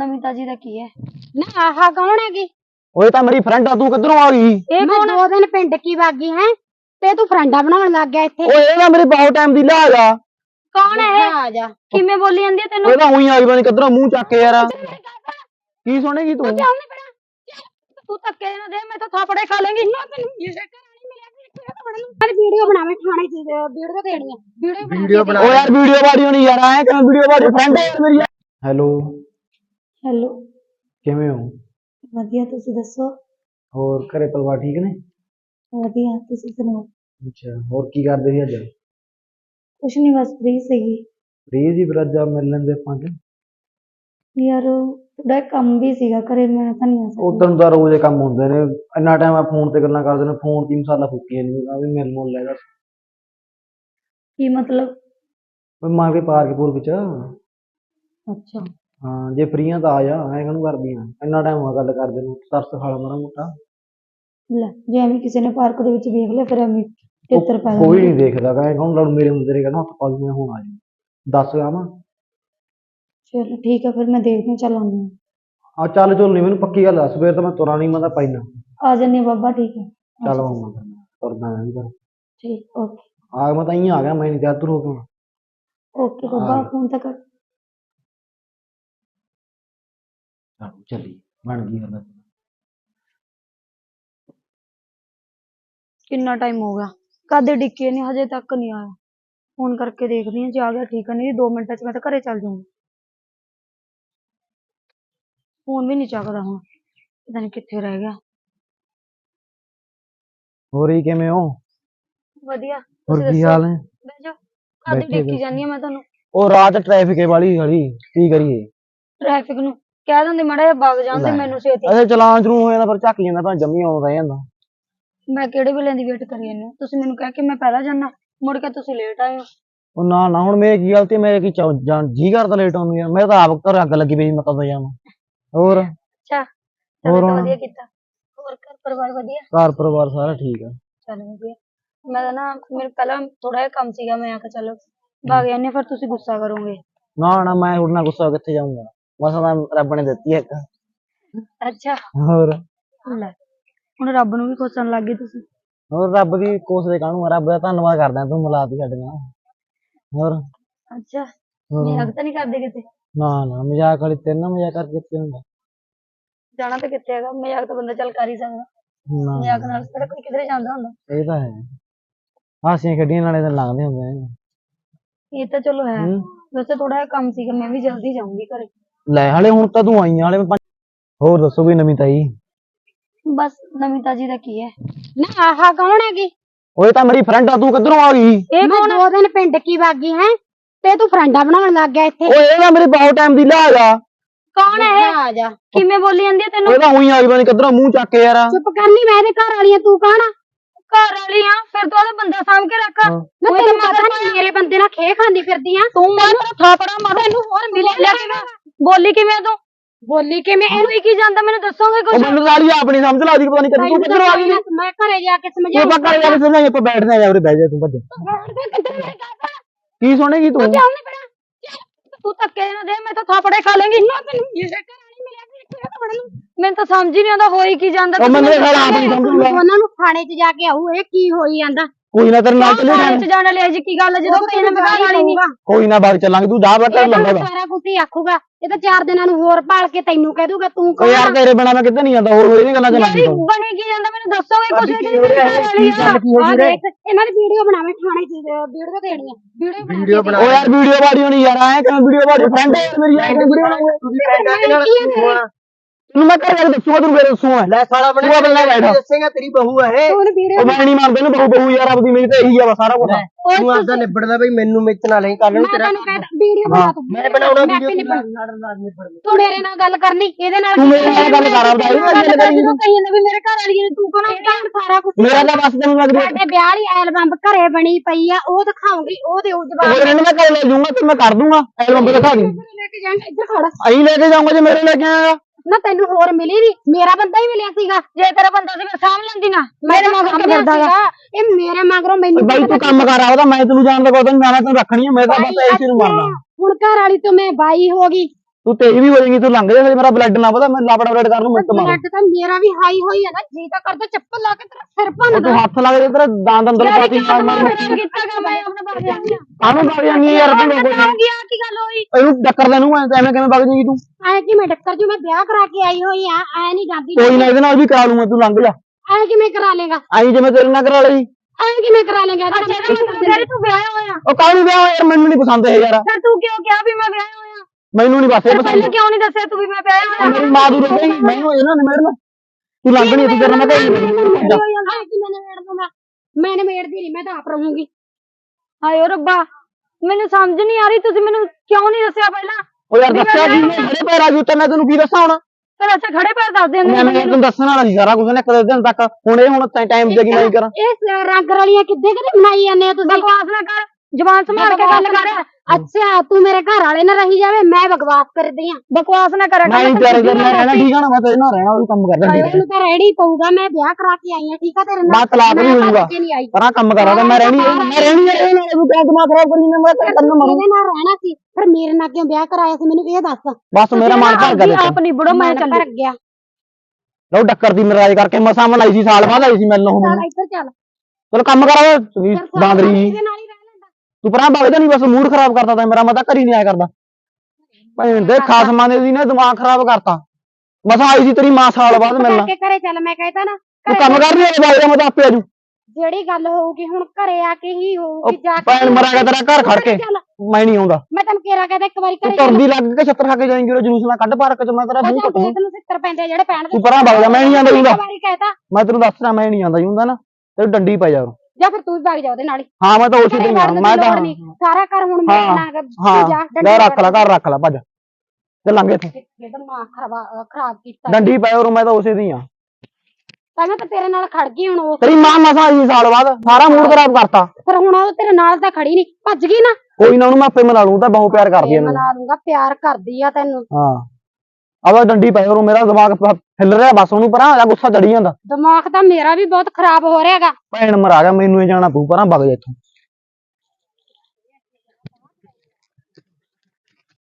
ਨਵੀਂ ਤਾਜੀ ਦਾ ਕੀ ਹੈ? ਨਾ ਆਹ ਕੌਣ ਹੈਗੀ? ਓਏ ਤਾਂ ਮੇਰੀ ਫਰੈਂਡ ਆ ਤੂੰ ਕਿੱਧਰੋਂ ਆ ਗਈ? ਇਹ ਮੈਂ ਕੌਣ ਦੋ ਦਿਨ ਪਿੰਡ ਕੀ ਵਾਗੀ ਹੈ ਤੇ ਤੂੰ ਫਰੈਂਡਾ ਬਣਾਉਣ ਲੱਗ ਗਿਆ ਇੱਥੇ। ਓਏ ਇਹ ਤਾਂ ਮੇਰੀ ਬਹੁਤ ਟਾਈਮ ਦੀ ਲਾਜ ਆ। ਕੌਣ ਹੈ ਇਹ? ਆ। ਜਾ ਕਿਵੇਂ ਬੋਲੀ ਜਾਂਦੀ ਹੈ ਤੈਨੂੰ? ਉਹ ਤਾਂ ਉਹੀ ਆ ਗਈ ਬਣੀ ਕਿੱਧਰੋਂ ਮੂੰਹ ਚੱਕ ਕੇ ਯਾਰ। ਕੀ ਸੁਣੇਗੀ ਤੂੰ? ਤੂੰ ਧੱਕੇ ਨਾ ਦੇ ਮੈਂ ਤਾਂ ਥਾਪੜੇ ਖਾ ਲੇਂਗੀ। ਨਾ ਤੈਨੂੰ ਘਰ ਨਹੀਂ ਮਿਲਿਆ ਮੈਂ ਵੀਡੀਓ ਬਣਾਵੇਂ ਥਾਣੇ ਚ ਵੀਡੀਓ ਦੇਣੀ ਹੈ ਵੀਡੀਓ ਬਣਾ ਓ ਯਾਰ ਵੀਡੀਓ ਬਾੜੀ ਨਹੀਂ ਯਾਰ ਐ ਕਿਵੇਂ ਵੀਡੀਓ ਬਾੜੀ ਫਰੈਂਡ ਹੈ ਯਾਰ ਮੇਰੀ। ਹੈਲੋ। ਹੈਲੋ। ਕਿਵੇਂ ਹੋ? ਵਧੀਆ ਤੁਸੀਂ ਦੱਸੋ? ਹੋਰ ਘਰੇ ਪਰਿਵਾਰ ਠੀਕ ਨੇ? ਵਧੀਆ ਤੁਸੀਂ ਸੁਣਾਓ? ਅੱਛਾ ਹੋਰ ਕੀ ਕਰਦੇ ਸੀ ਅੱਜ? ਕੁਛ ਨਹੀਂ ਬਸ ਫ੍ਰੀ ਸੀਗੀ। ਫ੍ਰੀ ਜੀ ਫਿਰ ਅੱਜ ਆ ਮਿਲ ਲੈਂਦੇ ਆਪਾਂ ਕਿ? ਯਾਰ ਥੋੜਾ ਕੰਮ ਵੀ ਸੀਗਾ ਘਰੇ ਮੈਂ ਤਾਂ ਨਹੀਂ ਆ ਸਕਦੀ। ਉਦੋਂ ਤਾਂ ਰੋਜ਼ ਦੇ ਕੰਮ ਹੁੰਦੇ ਨੇ। ਇੰਨਾ ਟਾਈਮ ਆ ਫੋਨ ਤੇ ਗੱਲਾਂ ਕਰਦੇ ਨੇ ਫੋਨ ਦੀ ਮਸਾਲਾ ਫੁੱਕੀ ਨਹੀਂ ਆ ਵੀ ਮਿਲ ਮੁਲ ਲੈ ਜਾ ਕੀ ਮਤਲਬ? ਓਏ ਮਾਰ ਕੇ ਪਾਰਕ ਪੂਰ ਵਿੱਚ ਅੱਛਾ। ਹਾਂ ਜੇ ਫ੍ਰੀ ਆ ਤਾਂ ਆ ਜਾ ਐਂ ਕਾਹਨੂੰ ਕਰਦੀ ਆ? ਇੰਨਾ ਟਾਈਮ ਹੋਇਆ ਗੱਲ ਕਰਦੇ ਨੂੰ ਤਰਸ ਖਾ ਲਾ ਮਾੜਾ ਮੋਟਾ। ਲੈ ਜੇ ਐਵੇਂ ਕਿਸੇ ਨੇ ਪਾਰਕ ਦੇ ਵਿੱਚ ਵੇਖ ਲਿਆ ਫਿਰ ਐਵੇਂ ਤਿੱਤਰ ਪੈ ਕੋਈ ਨਹੀਂ ਦੇਖਦਾ ਕਹੇ ਕੌਣ ਲੜ ਮੇਰੇ ਹੁੰਦੇ ਨੇ ਕਹਿੰਦਾ ਹੱਥ ਪਾ ਦੂੰ ਮੈਂ ਹੁਣ ਆ ਜਾ। ਦੱਸ ਆਵਾਂ ਚਲੋ ਠੀਕ ਹੈ ਫਿਰ ਮੈਂ ਦੇਖਦੀ ਹਾਂ ਚੱਲ ਆਉਂਦੀ ਹਾਂ ਆ ਚੱਲ ਚੁੱਲ ਨਹੀਂ ਮੈਨੂੰ ਪੱਕੀ ਗੱਲ ਦੱਸ ਸਵੇਰ ਤਾਂ ਮੈਂ ਤੁਰਾਂ ਨਹੀਂ ਮੈਂ ਤਾਂ ਪੈਣਾ ਆ ਜੰਨੇ ਬਾਬਾ ਠੀਕ ਹੈ ਚੱਲ ਆਵਾਂ ਤੁਰਦਾ ਵੀ ਘਰ ਠੀਕ ਓਕੇ। ਆ ਮੈਂ ਤਾਂ ਇਂ ਆ ਗਿਆ ਮੈਂ ਨਹੀਂ ਤਿਆਰ ਤੁਰ ਹੋ ਕੇ ਆਉਣਾ। ਓਕੇ ਬਾਬਾ ਹਾਂ। ਚੱਲ ਚੱਲੀ ਬਣ ਗਈ ਗੱਲ ਕਿੰਨਾ ਟਾਈਮ ਹੋ ਗਿਆ? ਕਦੇ ਡਿੱਕੇ ਨਹੀਂ ਹਜੇ ਤੱਕ ਨਹੀਂ ਆਇਆ। ਫੋਨ ਕਰਕੇ ਦੇਖਦੀ ਹਾਂ ਜੇ ਆ ਗਿਆ ਠੀਕ ਹੈ ਨਹੀਂ 2 ਮਿੰਟਾਂ 'ਚ ਮੈਂ ਤਾਂ ਘਰੇ ਚੱਲ ਜਾਊਂਗੀ। ਫੋਨ ਵੀ ਨਹੀਂ ਚੱਕਦਾ ਹੁਣ ਪਤਾ ਨਹੀਂ ਕਿੱਥੇ ਰਹਿ ਗਿਆ। ਹੋਰ ਹੀ ਕਿਵੇਂ ਹੋ? ਵਧੀਆ। ਹੋਰ ਤੁਸੀਂ ਕੀ? ਹਾਲ ਹੈ? ਬਹਿ ਜਾ ਕਦੇ ਬੈਠੇ ਡਿੱਕੀ ਬੈਠੇ। ਜਾਂਦੀ ਹਾਂ ਮੈਂ ਤੁਹਾਨੂੰ। ਉਹ ਰਾਤ ਟ੍ਰੈਫਿਕ ਹੈ ਵਾਲੀ ਖੜੀ ਕੀ ਕਰੀਏ? ਟ੍ਰੈਫਿਕ ਨੂੰ। ਕਹਿ ਦਿੰਦੇ ਮਾੜਾ ਜਿਹਾ ਵਗ ਜਾਂਦੇ। ਮੈਨੂੰ ਛੇਤੀ। ਅਰੇ ਚਲਾਨ ਚਲੂ ਹੋ ਜਾਂਦਾ ਫਿਰ ਝੱਕ ਜਾਂਦਾ ਤਾਂ ਜੰਮੀ ਆਉਂਦਾ ਰਹਿ ਜਾਂਦਾ। ਮੈਂ ਕਿਹੜੇ ਵੇਲੇ ਦੀ ਵੇਟ ਕਰੀ ਜਾਂਦੀ ਹਾਂ? ਤੁਸੀਂ ਮੈਨੂੰ ਕਹਿ ਕੇ ਮੈਂ ਪਹਿਲਾਂ ਜਾਣਾ ਮੁੜ ਕੇ ਤੁਸੀਂ ਲੇਟ ਆਏ ਹੋ। ਉਹ ਨਾ ਨਾ ਹੁਣ ਮੇਰੇ ਕੀ ਗਲਤੀ ਮੇਰੇ ਕੀ ਚਾਹ- ਜਾਣ ਜੀ ਕਰਦਾ ਲੇਟ ਆਉਂਦੀ ਆ ਮੈਂ ਤਾਂ ਆਪ ਘਰ ਅੱਗ ਲੱਗੀ ਪਈ ਸੀ, ਮੈਂ ਕਦੋਂ ਜਾਵਾਂ। ਹੋਰ? ਅੱਛਾ ਹੋਰ ਤਾਂ ਹੁਣ? ਵਧੀਆ ਕੀਤਾ। ਹੋਰ ਘਰ ਪਰਿਵਾਰ ਵਧੀਆ? ਘਰ ਪਰਿਵਾਰ ਸਾਰਾ ਠੀਕ ਆ। ਚੱਲ ਵਧੀਆ। ਮੈਂ ਤਾਂ ਨਾ ਮੇਰੇ ਪਹਿਲਾਂ ਥੋੜਾ ਜਿਹਾ ਕੰਮ ਸੀਗਾ ਮੈਂ ਆਖਿਆ ਚਲੋ ਵਗ ਜਾਂਦੇ ਹਾਂ, ਫਿਰ ਤੁਸੀਂ ਗੁੱਸਾ ਕਰੋਗੇ। ਨਾ ਨਾ ਮੈਂ ਤੁਹਾਡੇ ਨਾਲ ਗੁੱਸਾ ਕਿੱਥੇ ਜਾਊਂਗਾ? ਬਸ ਮੈਂ ਰੱਬ ਨੇ ਦਿੱਤੀ ਇੱਕ। ਅੱਛਾ। ਹੋਰ? ਲੈ ਹੁਣ ਰੱਬ ਨੂੰ ਵੀ ਕੋਸਣ ਲੱਗ ਗਏ ਤੁਸੀਂ। ਹੋਰ ਰੱਬ ਦੀ ਕੋਸਦੇ ਕਾਹਨੂੰ ਆ, ਰੱਬ ਦਾ ਧੰਨਵਾਦ ਕਰਦਾ ਤੂੰ ਮਿਲਾਤੀ ਸਾਡੇ ਨਾਲ। ਹੋਰ? ਅੱਛਾ ਹੋਰ। ਮਜ਼ਾਕ ਤਾਂ ਨਹੀਂ ਕਰਦੇ ਕਿਤੇ? ਨਾ ਨਾ ਮਜ਼ਾਕ ਵਾਲੀ ਤੇਰੇ ਨਾਲ ਮਜ਼ਾਕ ਕਰਕੇ ਕਿੱਥੇ ਹੁੰਦਾ? ਜਾਣਾ ਤਾਂ ਕਿੱਥੇ ਹੈਗਾ? ਮਜ਼ਾਕ ਤਾਂ ਬੰਦਾ ਚੱਲ ਕਰ ਹੀ ਸਕਦਾ। ਨਾ ਮਜ਼ਾਕ ਨਾਲ ਤਾਂ ਕੋਈ ਕਿਧਰੇ ਜਾਂਦਾ ਹੁੰਦਾ। ਇਹ ਤਾਂ ਹੈ। ਹਾਸੀਆਂ ਖੇਡੀਆਂ ਨਾਲੇ ਤਾਂ ਲੰਘਦੇ ਹੁੰਦੇ ਨੇ ਇਹ ਤਾਂ ਚਲੋ ਹੈ। ਹੂੰ। ਵੈਸੇ ਥੋੜਾ ਜਿਹਾ ਕੰਮ ਸੀਗਾ ਮੈਂ ਵੀ ਜਲਦੀ ਜਾਊਂਗੀ ਘਰੇ। ਲੈ ਹਲੇ ਹੁਣ ਤਾਂ ਤੂੰ ਆਈਆਂ ਹਲੇ ਮੈਂ ਪੰਜ- ਹੋਰ ਦੱਸੋ ਵੀ ਨਵੀਂ ਤਾਈ। ਬਸ ਨਵੀਂ ਤਾਜੀ ਦਾ ਕੀ ਹੈ? ਨਾ ਆਹ ਕੌਣ ਹੈਗੀ? ਓਏ ਤਾਂ ਮੇਰੀ ਫਰੈਂਡ ਆ ਤੂੰ ਕਿੱਧਰੋਂ ਆ ਗਈ? ਇਹ ਮੈਂ ਕੌਣ ਦੋ ਦਿਨ ਪਿੰਡ ਕੀ ਵਾਗੀ ਹੈ ਤੇ ਤੂੰ ਫਰੈਂਡਾ ਬਣਾਉਣ ਲੱਗ ਗਿਆ ਇੱਥੇ। ਓਏ ਇਹ ਤਾਂ ਮੇਰੀ ਬਹੁਤ ਟਾਈਮ ਦੀ ਲਾਜ ਆ। ਕੌਣ ਹੈ? ਇਹ? ਆ। ਜਾ ਕਿਵੇਂ ਬੋਲੀ ਜਾਂਦੀ ਹੈ ਤੈਨੂੰ? ਓਏ ਤਾਂ ਉਹੀ ਆ ਗਈ ਬਣੀ ਕਿੱਧਰੋਂ ਮੂੰਹ ਚੱਕ ਕੇ ਯਾਰ। ਚੁੱਪ ਕਰਨੀ ਮੈਂ ਇਹਦੇ ਘਰ ਵਾਲੀ ਆ ਤੂੰ ਕੌਣ ਆ? ਘਰ ਵਾਲੀ ਆ ਫਿਰ ਤੂੰ ਉਹਦਾ ਬੰਦਾ ਸਾਂਭ ਕੇ ਰੱਖ। ਹਾਂ। ਨਾ ਤੈਨੂੰ ਪਤਾ ਨਹੀਂ ਮੇਰੇ ਬੰਦੇ ਨਾਲ ਖੇ ਖਾਂਦੀ ਫਿਰਦੀ ਆ। ਤੂੰ ਮੈਨੂੰ ਥਾਪੜਾ ਮਾਰ। ਤੈਨੂੰ ਹੋਰ ਮਿਲਿਆ ਲੈ ਕੇ ਬੋਲੀ ਕਿਵੇਂ ਤੂੰ? ਬੋਲੀ ਕਿਵੇਂ? ਇਹਨੂੰ ਹੀ ਕੀ ਜਾਂਦਾ? ਮੈਨੂੰ ਦੱਸੋਗੇ ਉਹ ਕੁਝ ਮੈਨੂੰ ਆਲੀ ਆਪਣੀ ਸਮਝ ਲਾ ਦੀ ਪਤਾ ਨਹੀਂ ਕਦੋਂ ਤੂੰ ਕਿੱਧਰੋਂ ਆ ਗਈ ਮੈਂ ਘਰੇ ਜਾ ਕੇ ਸਮਝਾਉਂਗਾ। ਆਪਾਂ ਘਰੇ ਜਾ ਕੇ ਸਮਝਾਂਗੇ ਆਪਾਂ ਬੈਠਦੇ ਆ ਉਰੇ ਬਹਿ ਜਾ ਤੂੰ ਭੱਜ। ਕੀ ਸੁਣੇਗੀ ਤੂੰ? ਤੂੰ ਧੱਕੇ ਨਾ ਦੇ ਮੈਂ ਤਾਂ ਥਾਪੜੇ ਖਾ ਲੇਂਗੀ। ਨਾ ਤੈਨੂੰ ਘਰ ਨਹੀਂ ਮਿਲਿਆ ਮੈਨੂੰ ਤਾਂ ਸਮਝ ਹੀ ਨਹੀਂ ਆਉਂਦਾ ਹੋਈ ਕੀ ਜਾਂਦਾ। ਉਹ ਮੈਨੂੰ ਇਹ ਗੱਲ ਆਪ ਨਹੀਂ ਸਮਝ ਲੂਗਾ ਉਹਨਾਂ ਨੂੰ ਥਾਣੇ 'ਚ ਜਾ ਕੇ ਆਊ ਇਹ ਕੀ ਹੋਈ ਜਾਂਦਾ? ਕੋਈ ਨਾ ਤੇਰੇ ਨਾਲ ਚੱਲੇ ਚ ਜਾਣ ਵਾਲੀ ਜੀ ਕੀ ਗੱਲ ਜਦੋਂ ਕਿਸੇ ਨੇ ਘਰ ਵਾਲੀ ਨਹੀਂ ਕੋਈ ਨਾ ਬਾਗ ਚੱਲਾਂਗੇ ਤੂੰ ਜਾ ਬੈਠ ਇਹ ਤਾਂ ਸਾਰਾ ਕੁਝ ਹੀ ਆਖੂਗਾ। ਇਹ ਤਾਂ ਚਾਰ ਦਿਨਾਂ ਨੂੰ ਹੋਰ ਭਾਲ ਕੇ ਤੈਨੂੰ ਕਹਿ ਦੂਗਾ ਤੂੰ ਓ ਯਾਰ ਤੇਰੇ ਬਿਨਾ ਮੈਂ ਕਿੱਥੇ ਨਹੀਂ ਜਾਂਦਾ ਹੋਰ ਹੋਰ ਇਹ ਗੱਲਾਂ ਚ ਤੂੰ ਬਣੀ ਕੀ ਜਾਂਦਾ ਮੈਨੂੰ ਦੱਸੋਗੇ ਕੁਝ ਹੋ ਹੈ? ਕੀ ਗੱਲ ਕੀ ਹੋ ਰਹੀ ਹੈ ਇਹਨਾਂ ਦੀ ਵੀਡੀਓ ਬਣਾਵੇਂ ਥਾਣੇ 'ਚ ਵੀਡੀਓ ਦੇਣੀ ਆ। ਵੀਡੀਓ ਵੀਡੀਓ ਬਣਾ ਓ ਯਾਰ ਵੀਡੀਓ ਬਾੜੀ ਹੋਣੀ ਯਾਰ ਐ ਕਿਵੇਂ ਵੀਡੀਓ ਬਾੜੀ ਫਰੈਂਡ ਹੈ ਯਾਰ ਮੇਰੀ ਐ ਵੀਡੀਓ ਤੁਸੀਂ ਫਰੈਂਡ ਨਾਲ ਤੈਨੂੰ ਮੈਂ ਘਰ ਕੇ ਦੱਸੂਗਾ ਤੈਨੂੰ ਫੇਰ ਦੱਸੂਗਾ। ਲੈ ਸਾਲਾ ਬਣਾ ਤੂੰ ਆਪਣਾ ਬੈਠ। ਦੱਸੇਗਾ ਤੇਰੀ ਬਹੂ ਹੈ ਇਹ। ਤੂੰ ਉਹ ਮੈਂ ਨਹੀਂ ਮੰਨਦਾ ਇਹਨੂੰ ਬਹੂ ਬਹੂ ਯਾਰ ਆਪਦੀ ਮੇਰੀ ਤਾਂ ਇਹੀ ਆ ਵਾ ਸਾਰਾ ਕੁਝ ਤੂੰ ਆਪਦਾ ਨਿਬੜਦਾ ਬਈ ਮੈਨੂੰ ਮਿੱਤ ਨਾ ਲਈ ਕੱਲ ਨੂੰ ਮੈਂ ਤੇਰਾ ਤੈਨੂੰ ਕਹਿ ਵੀਡੀਓ ਬਣਾ ਤੂੰ ਮੈਂ ਬਣਾਉਣਾ ਮੈਂ ਆਪੇ ਵੀਡੀਓ ਨਿਬੜ- ਤੂੰ ਮੇਰੇ ਨਾਲ ਗੱਲ ਕਰਨੀ ਇਹਦੇ ਨਾਲ ਤੂੰ ਮੇਰੇ ਨਾਲ ਗੱਲ ਕਰ ਆਪਦਾ ਇਹਦੇ ਨਾਲ ਗੱਲ ਕਰੀ ਜਦੋਂ। ਕਹੀ ਜਾਂਦਾ ਵੀ ਮੇਰੇ ਘਰ ਵਾਲੀ ਨੇ ਤੂੰ ਕੌਣ ਇਹਦਾ ਹੁਣ ਸਾਰਾ ਕੁਝ ਮੇਰਾ ਤਾਂ ਬਸ ਤੈਨੂੰ ਲੱਗਦਾ ਸਾਡੇ ਵਿਆਹ ਵਾਲੀ ਐਲਬਮ ਘਰੇ ਬਣੀ ਪਈ ਆ ਉਹ ਦਿਖਾਉਂਗੀ ਉਹ ਦੇ ਜਵਾਬ। ਹੋਰ ਇਹਨੂੰ ਮੈਂ ਘਰ ਲੈ ਜਾਊਂਗਾ ਤੇ ਮੈਂ ਕਰ ਦੂੰਗਾ ਐਲਬਮ ਦਿਖਾ ਦੀ ਲੈ ਕੇ ਜਾਵਾਂਗਾ ਇੱਧਰ ਖੜ। ਅਹੀਂ ਲੈ ਕੇ ਜਾਊਂਗਾ ਜੇ ਮੇਰੇ ਲੈ ਕੇ ਆਏਗਾ। ਨਾ ਤੈਨੂੰ ਹੋਰ ਮਿਲੀ ਨਹੀਂ ਮੇਰਾ ਬੰਦਾ ਹੀ ਮਿਲਿਆ ਸੀਗਾ। ਜੇ ਤੇਰਾ ਬੰਦਾ ਸੀ ਫਿਰ ਸਾਂਭ ਲੈਂਦੀ ਨਾ। ਮੇਰੇ ਮਗਰ ਫਿਰਦਾ ਵਾ ਇਹ ਮੇਰੇ ਮਗਰੋਂ ਮੈਨੂੰ ਬਾਈ ਤੂੰ ਕੰਮ ਕਰ ਆ ਉਹਦਾ ਮੈਂ ਤੈਨੂੰ ਜਾਣਦਾ ਕੋਈ ਨਹੀਂ ਮੈਂ ਤੈਨੂੰ ਰੱਖਣੀ ਆ ਮੈਂ ਤਾਂ ਬਸ ਐਸੇ ਨੂੰ ਮਾਰਦਾ ਹੁਣ ਘਰ ਵਾਲੀ ਤੋਂ ਮੈਂ ਬਾਈ ਹੋ ਗਈ। ਤੂੰ ਤੇਜ਼ ਵੀ ਹੋ ਜਾਏਗੀ ਤੂੰ ਲੰਘ ਜਾ ਮੇਰਾ ਬਲੱਡ ਨਾ ਵਧਾ ਮੈਂ ਲਾਪੜਾ ਬਲੱਡ ਕਰਨ ਨੂੰ ਮਿੰਟ ਮਾਰ। ਬਲੱਡ ਤਾਂ ਮੇਰਾ ਵੀ ਹਾਈ ਹੋਈ ਆ ਨਾ ਜੀ ਤਾਂ ਕਰਦਾ ਚੱਪਲ ਲਾ ਕੇ ਤੇਰਾ ਸਿਰ ਭੰਨ ਤੂੰ ਦਾਂ। ਹੱਥ ਲੱਗ ਜਾ ਤੇਰਾ ਦੰਦ ਅੰਦਰ ਪਾਤੀ ਕੀ ਮਾਰ। ਮਾਰ ਕੀਤਾ ਗਾ ਮੈਂ ਆਪਣੇ ਬਾਹਰ ਆ। ਆਨੂੰ ਵਗ ਜਾਨੀ ਯਾਰ ਤੂੰ ਲੋਕੋ ਆਉਂਗੀ ਆ ਕੀ ਗੱਲ ਹੋਈ? ਇਹਨੂੰ ਟੱਕਰ ਦੇ ਨੂੰ ਐਵੇਂ ਕਿਵੇਂ ਵਗ ਜਾਏਗੀ ਤੂੰ? ਐ ਕਿ ਮੈਂ ਡੱਕਰ ਜੂ ਮੈਂ ਵਿਆਹ ਕਰਾ ਕੇ ਆਈ ਹੋਈ ਆ ਐ ਨਹੀਂ ਜਾਂਦੀ। ਕੋਈ ਨਾ ਇਹਦੇ ਨਾਲ ਵੀ ਕਰਾ ਲੂੰਗਾ ਤੂੰ ਲੰਘ ਜਾ। ਐ ਕਿਵੇਂ ਕਰਾ ਲੇਗਾ? ਆਈ ਜਿਵੇਂ ਤੇਰੇ ਨਾਲ ਕਰਾ ਲਈ। ਐ ਕਿਵੇਂ ਕਰਾ ਲੇਗਾ? ਤੂੰ ਵਿਆਹਿਆ ਹੋਇਆ। ਉਹ ਕਾਹਨੂੰ ਵਿਆਹ ਹੋਇਆ ਯਾਰ ਮੈਨੂੰ ਨਹੀਂ ਪਸੰਦ ਇਹ ਯਾਰ। ਫਿਰ ਤੂੰ ਕਿਉਂ ਕਿਹਾ ਵੀ ਮੈਂ ਵਿਆਹਿਆ ਹੋਇਆ? ਮੈਨੂੰ ਨਹੀਂ ਬਸ ਇਹ ਫਿਰ ਪਹਿਲਾਂ ਕਿਉਂ ਨਹੀਂ ਦੱਸਿਆ ਤੂੰ ਵੀ ਮੈਂ ਵਿਆਹਿਆ ਹੋਇਆ ਮੇਰੀ ਮਾਂ ਦੂਰ ਰਹੇਗੀ ਮੈਨੂੰ ਇਹਨਾਂ ਨੇ ਤੂੰ ਲੰਘਣੀ ਤੂੰ ਤੇਰੇ ਨਾਲ ਮੈਂ ਐ ਕਿ ਮੈਂ ਦੂੰਗਾ। ਮੈਂ ਨਵੇੜਦੀ ਨਹੀਂ ਮੈਂ ਤਾਂ ਆਪ ਰਹੂੰਗੀ। ਹਾਏ ਓ ਰੱਬਾ ਮੈਨੂੰ ਸਮਝ ਨਹੀਂ ਆ ਰਹੀ ਤੁਸੀਂ ਮੈਨੂੰ ਕਿਉਂ ਨਹੀਂ ਦੱਸਿਆ ਪਹਿਲਾਂ? ਉਹ ਯਾਰ ਦੱਸਿਆ ਕੀ ਮੈਂ? ਖੜੇ ਪੈਰ ਆ ਜੂ ਤੇ ਮੈਂ ਤੈਨੂੰ ਕੀ ਦੱਸਾਂ ਹੁਣ? ਫਿਰ ਅੱਛਾ ਖੜੇ ਪੈਰ ਦੱਸ ਦੇ ਮੈਂ ਮੈਂ ਤੈਨੂੰ ਦੱਸਣ ਵਾਲਾ ਸੀ ਸਾਰਾ ਕੁਝ ਨੇ ਕਦੇ ਦਿਨ ਤੱਕ। ਹੁਣ ਇਹ ਹੁਣ ਟਾਈਮ ਦੇ ਕੀ ਨਹੀਂ ਕਰਾਂ? ਇਹ ਰੰਗ ਰਲੀਆਂ ਕਿੱਦੇ ਕਿਤੇ ਬਣਾਈ ਜਾਂਦੇ ਹੋ ਤੁਸੀਂ? ਬਕਵਾਸ ਨਾ ਕਰ। ਜ਼ਬਾਨ ਸੰਭਾਲ ਕੇ ਗੱਲ ਕਰ। ਅੱਛਾ ਤੂੰ ਮੇਰੇ ਘਰ ਵਾਲੇ ਨਾਲ ਰਹੀ ਜਾਵੇ ਮੈਂ ਬਕਵਾਸ ਕਰਦੀ ਆ। ਬਕਵਾਸ ਨਾ ਕਰਿਆ ਮੈਂ ਕਰ, ਮੈਂ ਤੇਰੇ ਨਾਲ ਰਹਿਣਾ ਠੀਕ ਆ ਨਾ ਮੈਂ ਤੇਰੇ ਨਾਲ ਰਹਿਣਾ ਉਹ ਕੰਮ ਕਰਦਾ ਠੀਕ ਉਹਨੂੰ ਤਾਂ ਰਹਿਣੀ ਪਊਗਾ ਮੈਂ ਵਿਆਹ ਕਰਾ ਕੇ ਆਈ ਆ ਠੀਕ ਆ ਤੇਰੇ ਨਾਲ? ਮੈਂ ਤਲਾਕ ਮੈਂ ਨਹੀਂ ਆਈ। ਪਰਾਂ ਕੰਮ ਕਰਾਂਗਾ ਮੈਂ ਰਹਿਣੀ ਮੈਂ ਰਹਿਣੀ ਹੈ ਇਹ ਨਾਲ ਤੂੰ ਕਿਉਂ ਦਿਮਾਗ ਖਰਾਬ ਕਰੀ ਜਾਂਦਾ ਮੈਂ ਤੇਰੇ ਕੰਨ ਮਾਰੂ। ਇਹਦੇ ਨਾਲ ਰਹਿਣਾ ਸੀ ਫਿਰ ਮੇਰੇ ਨਾਲ ਕਿਉਂ ਵਿਆਹ ਕਰਾਇਆ ਸੀ ਮੈਨੂੰ ਇਹ ਦੱਸ। ਬਸ ਮੇਰਾ ਮਨ ਭਰ ਗਿਆ ਆਪ ਨਿਬੜੋ ਮੈਂ ਮਨ ਚੱਲੀ। ਭਰ ਗਿਆ। ਲਓ ਡੱਕਰ ਦੀ ਨਰਾਜ਼ ਕਰਕੇ ਮਸਾਂ ਮਲਾਈ ਸੀ ਸਾਲ ਬਾਅਦ ਆਈ ਸੀ ਮੈਨੂੰ ਉਹ ਚੱਲ ਇੱਧਰ ਚੱਲ। ਚਲ ਕੰਮ ਸਾਰਾ ਬਾਂਦਰੀ। ਤੂੰ ਪਰਾਂ ਭਗਦਾ ਨਹੀਂ ਬਸ ਮੂਡ ਖਰਾਬ ਕਰਦਾ ਤਾ ਮੇਰਾ ਮੈਂ ਤਾਂ ਘਰੀ ਨਹੀਂ ਆਇਆ ਕਰਦਾ। ਭੈਣ ਦੇ ਖਾਸਮਾਂ ਨੇ ਦੀ ਨੇ ਦਿਮਾਗ ਖਰਾਬ ਕਰਤਾ। ਮਸਾਂ ਆਈ ਸੀ ਤੇਰੀ ਮਾਂ ਸਾਲ ਬਾਅਦ ਮਿਲਣਾ। ਕਰਕੇ ਘਰੇ ਚੱਲ ਮੈਂ ਕਹਿਤਾ ਨਾ ਤੂੰ ਕੰਮ ਕਰ ਰਹੀ ਹੈ ਬਾਈ ਮੈਂ ਤਾਂ ਆਪੇ ਆਜੂ ਜਿਹੜੀ ਗੱਲ ਹੋਊਗੀ ਹੁਣ ਘਰੇ ਆ ਕੇ ਹੀ ਹੋਊਗੀ ਜਾ ਕੇ ਭੈਣ ਮਰਾ ਗਿਆ ਤੇਰਾ ਘਰ ਖੜ ਕੇ ਮੈਂ ਨਹੀਂ ਆਉਂਦਾ। ਮੈਂ ਤੈਨੂੰ ਕਿਹਾ ਕਹਦਾ ਇੱਕ ਵਾਰੀ ਘਰੇ ਤੁਰਦੀ ਲੱਗ ਕੇ ਛੱਤਰ ਖਾ ਕੇ ਜਾਏਂਗੀ ਉਹ ਜਲੂਸ ਨਾਲ ਕੱਢ ਪਾਰਕ ਚ ਮੈਂ ਤੇਰਾ ਮੂੰਹ ਕੱਟੂ। ਤੈਨੂੰ ਸਿੱਤਰ ਪੈਂਦੇ ਜਿਹੜੇ ਪੈਣ ਤੂੰ ਪਰਾਂ ਭਗ ਜਾ ਮੈਂ ਨਹੀਂ ਜਾਂਦਾ। ਜੂੰਦਾ ਮੈਂ ਤੈਨੂੰ ਦੱਸਣਾ ਮੈਂ ਨਹੀਂ ਜਾਂਦਾ ਜੂੰਦਾ ਨਾ ਤੇ ਡੰਡੀ ਪੈ ਜਾ ਜਾਂ ਫਿਰ ਤੂੰ ਵੀ ਵਗ ਜਾ ਉਹਦੇ ਨਾਲ ਹੀ। ਹਾਂ ਮੈਂ ਤਾਂ ਉਸੇ ਘਰੇ ਹੀ ਵੜਨ ਹਾਂ ਦੀ ਮੈਂ ਤਾਂ ਲੋੜ ਨਹੀਂ। ਸਾਰਾ ਘਰ ਹੁਣ ਹਾਂ, ਮੇਰੇ ਨਾਲ ਹਾਂ ਜਾ ਲੈ ਰੱਖ ਲੈ ਘਰ ਰੱਖ ਲੈ ਭੱਜ। ਲੰਘ ਇੱਥੋਂ। ਇਹ ਦਿਮਾਗ ਖਰਾਬ ਖਰਾਬ ਕੀਤਾ। ਡੰਡੀ ਪੈ ਔਰ ਮੈਂ ਤਾਂ ਉਸੇ ਦੀ ਹਾਂ ਤਾਂ ਮੈਂ ਤਾਂ ਤੇਰੇ ਨਾਲ ਖੜ ਗਈ ਹੁਣ ਉਹ ਤੇਰੀ ਮਾਂ ਮਸਾਂ ਆਈ ਸਾਲ ਬਾਅਦ ਸਾਰਾ ਮੂਡ ਖਰਾਬ ਕਰਤਾ। ਫਿਰ ਹੁਣ ਉਹ ਤੇਰੇ ਨਾਲ ਤਾਂ ਖੜੀ ਨਹੀਂ ਭੱਜ ਗਈ ਨਾ। ਕੋਈ ਨਾ ਉਹਨੂੰ ਮੈਂ ਆਪੇ ਮਨਾ ਲੂੰ ਤਾਂ ਬਹੁਤ ਪਿਆਰ ਕਰਦੀ ਹੈ ਮੈਨੂੰ। ਮਨਾ ਲੂੰਗਾ ਪਿਆਰ ਕਰਦੀ ਆ ਤੈਨੂੰ। ਹਾਂ। ਆਵਾ ਡੰਡੀ ਪੈ ਔਰ ਮੇਰਾ ਦਿਮਾਗ ਪ- ਹਿੱਲ ਰਿਹਾ ਬਸ ਉਹਨੂੰ ਪਰਾਂ ਆ ਗੁੱਸਾ ਚੜੀ ਜਾਂਦਾ। ਦਿਮਾਗ ਤਾਂ ਮੇਰਾ ਵੀ ਬਹੁਤ ਖਰਾਬ ਹੋ ਰਿਹਾਗਾ। ਭੈਣ ਮਰਾ ਗਿਆ ਮੈਨੂੰ ਹੀ ਜਾਣਾ ਪਊ ਪਰਾਂ ਵਗ ਜਾ ਇੱਥੋਂ।